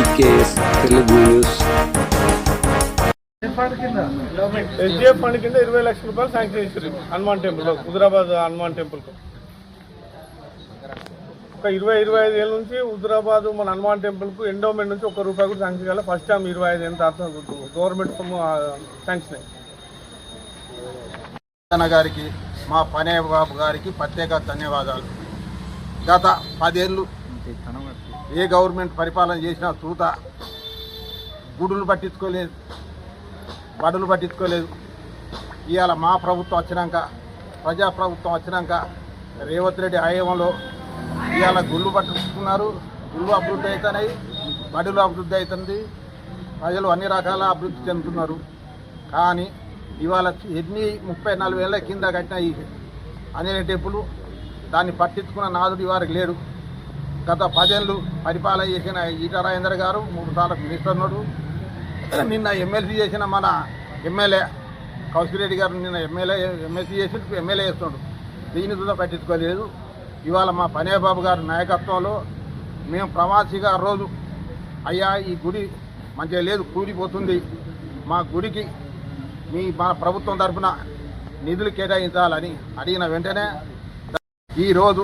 PKS Telugu news SDF fund కింద ఇరవై లక్షల రూపాయలు శాంక్షన్ చేశారు హనుమాన్ టెంపుల్ హుజరాబాద్ హనుమాన్ టెంపుల్కు ఒక ఇరవై ఇరవై ఐదు ఏళ్ళ నుంచి హుజరాబాద్ మన హనుమాన్ టెంపుల్కు ఎండోమెంట్ నుంచి ఒక రూపాయి కూడా శాంక్షన్ కావాలి ఫస్ట్ టైం ఇరవై ఐదు ఎంత అర్థం గవర్నమెంట్ శాంక్షన్ అన్న గారికి మా పనే బాబు గారికి ప్రత్యేక ధన్యవాదాలు. గత పదేళ్ళు ఏ గవర్నమెంట్ పరిపాలన చేసినా చూత గుడులు పట్టించుకోలేదు బడులు పట్టించుకోలేదు. ఇవాళ మా ప్రభుత్వం వచ్చినాక ప్రజా ప్రభుత్వం వచ్చినాక రేవంత్ రెడ్డి హయాంలో ఇవాళ గుళ్ళు పట్టించుకున్నారు. గుళ్ళు అభివృద్ధి అవుతున్నాయి బడులు అభివృద్ధి అవుతుంది ప్రజలు అన్ని రకాల అభివృద్ధి చెందుతున్నారు. కానీ ఇవాళ ఎన్ని ముప్పై నాలుగు వేల కింద కట్టిన ఈ అనే టెంపుల్ దాన్ని పట్టించుకున్న నాదుడు వారికి లేడు. గత పదేళ్ళు పరిపాలన చేసిన ఈట రాజేందర్ గారు మూడు సార్లు మినిస్టర్ ఉన్నాడు. నిన్న ఎమ్మెల్సీ చేసిన మన ఎమ్మెల్యే కౌశిరెడ్డి గారు నిన్న ఎమ్మెల్యే ఎమ్మెల్సీ చేసి ఎమ్మెల్యే చేస్తున్నాడు. దీన్ని కూడా పట్టించుకోలేదు. ఇవాళ మా పనేబాబు గారి నాయకత్వంలో మేము ప్రవాసిగా రోజు అయ్యా ఈ గుడి మంచిగా లేదు కూలిపోతుంది. మా గుడికి మీ మన ప్రభుత్వం తరఫున నిధులు కేటాయించాలని అడిగిన వెంటనే ఈరోజు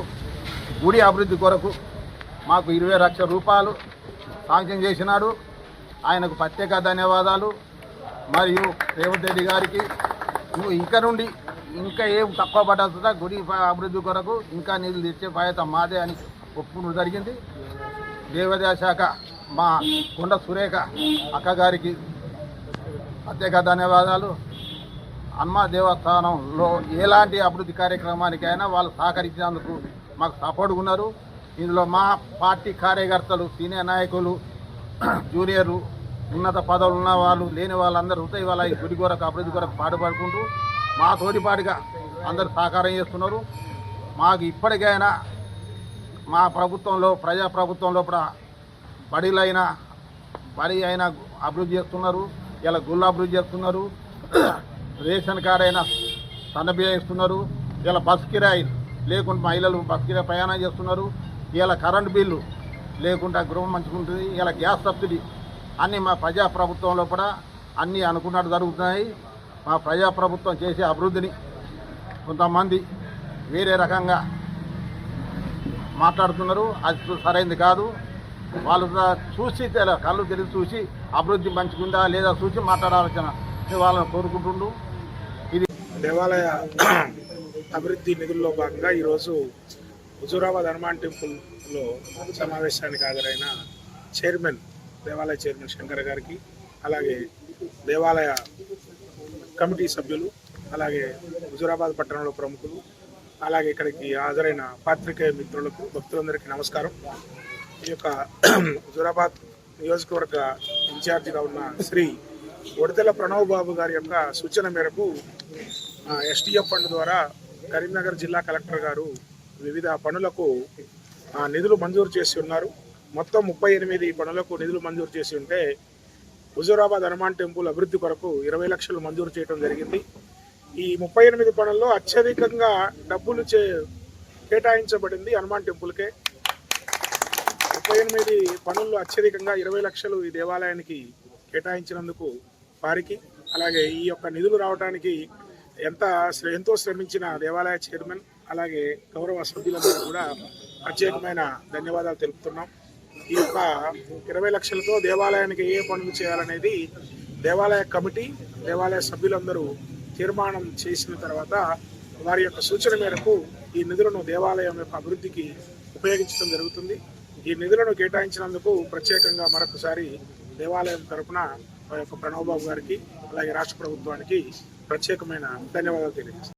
గుడి అభివృద్ధి కొరకు మాకు ఇరవై లక్షల రూపాయలు సాంక్షన్ చేసినాడు. ఆయనకు ప్రత్యేక ధన్యవాదాలు. మరియు రేవంత్ రెడ్డి గారికి నువ్వు ఇంకా నుండి ఇంకా ఏం తక్కువ పడాల్సిందా గుడి అభివృద్ధి కొరకు ఇంకా నిధులు తెచ్చే బాధ్యత మాదే అని ఒప్పుకోవడం జరిగింది. దేవాదాయ శాఖ మా కొండ సురేఖ అక్క గారికి ప్రత్యేక ధన్యవాదాలు. హనుమ దేవస్థానంలో ఎలాంటి అభివృద్ధి కార్యక్రమానికైనా వాళ్ళు సహకరించినందుకు మాకు సపోర్ట్గా ఉన్నారు. ఇందులో మా పార్టీ కార్యకర్తలు సీనియర్ నాయకులు జూనియర్లు ఉన్నత పదవులు ఉన్న వాళ్ళు లేని వాళ్ళందరూ హృదయ వాళ్ళ ఈ గుడి కొరకు అభివృద్ధి కొరకు పాటుపడుకుంటూ మా తోటిపాటుగా అందరూ సహకారం చేస్తున్నారు. మాకు ఇప్పటికైనా మా ప్రభుత్వంలో ప్రజా ప్రభుత్వంలో కూడా బడిలైనా బడి అయినా అభివృద్ధి చేస్తున్నారు. ఇలా గుళ్ళు అభివృద్ధి చేస్తున్నారు. రేషన్ కార్డు అయినా సన్నబియ్య ఇస్తున్నారు ఇలా బస్ కిరాయి లేకుండా మహిళలు బస్ కిరాయి ప్రయాణం చేస్తున్నారు. ఇలా కరెంటు బిల్లు లేకుండా గృహం మంచుకుంటుంది ఇలా గ్యాస్ సబ్సిడీ అన్నీ మా ప్రజా ప్రభుత్వంలో కూడా అన్నీ అనుకున్నట్టు జరుగుతున్నాయి. మా ప్రజా ప్రభుత్వం చేసే అభివృద్ధిని కొంతమంది వేరే రకంగా మాట్లాడుతున్నారు. అది సరైనది కాదు. వాళ్ళు చూసి కళ్ళు తిరిగి చూసి అభివృద్ధి మంచిగుందా లేదా చూసి మాట్లాడాల్సిన వాళ్ళని కోరుకుంటుండు. దేవాలయ అభివృద్ధి నిధుల్లో భాగంగా ఈరోజు హుజూరాబాద్ హనుమాన్ టెంపుల్లో సమావేశానికి హాజరైన చైర్మన్ దేవాలయ చైర్మన్ శంకర్ గారికి అలాగే దేవాలయ కమిటీ సభ్యులు అలాగే హుజూరాబాద్ పట్టణంలో ప్రముఖులు అలాగే ఇక్కడికి హాజరైన పాత్రికేయ మిత్రులకు భక్తులందరికీ నమస్కారం. ఈ యొక్క హుజూరాబాద్ నియోజకవర్గ ఇన్ఛార్జిగా ఉన్న శ్రీ ఒడితెల ప్రణవ్ బాబు గారి యొక్క సూచన మేరకు ఎస్టీఎఫ్ ఫండ్ ద్వారా కరీంనగర్ జిల్లా కలెక్టర్ గారు వివిధ పనులకు నిధులు మంజూరు చేసి ఉన్నారు. మొత్తం ముప్పై ఎనిమిది పనులకు నిధులు మంజూరు చేసి ఉంటే హుజూరాబాద్ హనుమాన్ టెంపుల్ అభివృద్ధి కొరకు ఇరవై లక్షలు మంజూరు చేయడం జరిగింది. ఈ ముప్పై ఎనిమిది పనుల్లో అత్యధికంగా డబ్బులు చే కేటాయించబడింది హనుమాన్ టెంపుల్కే. ముప్పై ఎనిమిది పనుల్లో అత్యధికంగా ఇరవై లక్షలు ఈ దేవాలయానికి కేటాయించినందుకు వారికి అలాగే ఈ యొక్క నిధులు రావడానికి ఎంత ఎంతో శ్రమించిన దేవాలయ చైర్మన్ అలాగే గౌరవ సభ్యులందరూ కూడా ప్రత్యేకమైన ధన్యవాదాలు తెలుపుతున్నాం. ఈ యొక్క ఇరవై లక్షలతో దేవాలయానికి ఏ పనులు చేయాలనేది దేవాలయ కమిటీ దేవాలయ సభ్యులందరూ తీర్మానం చేసిన తర్వాత వారి యొక్క సూచన మేరకు ఈ నిధులను దేవాలయం యొక్క అభివృద్ధికి ఉపయోగించడం జరుగుతుంది. ఈ నిధులను కేటాయించినందుకు ప్రత్యేకంగా మరొకసారి దేవాలయం తరఫున మా యొక్క ప్రణవ్ బాబు గారికి అలాగే రాష్ట్ర ప్రభుత్వానికి ప్రత్యేకమైన ధన్యవాదాలు తెలియజేస్తాను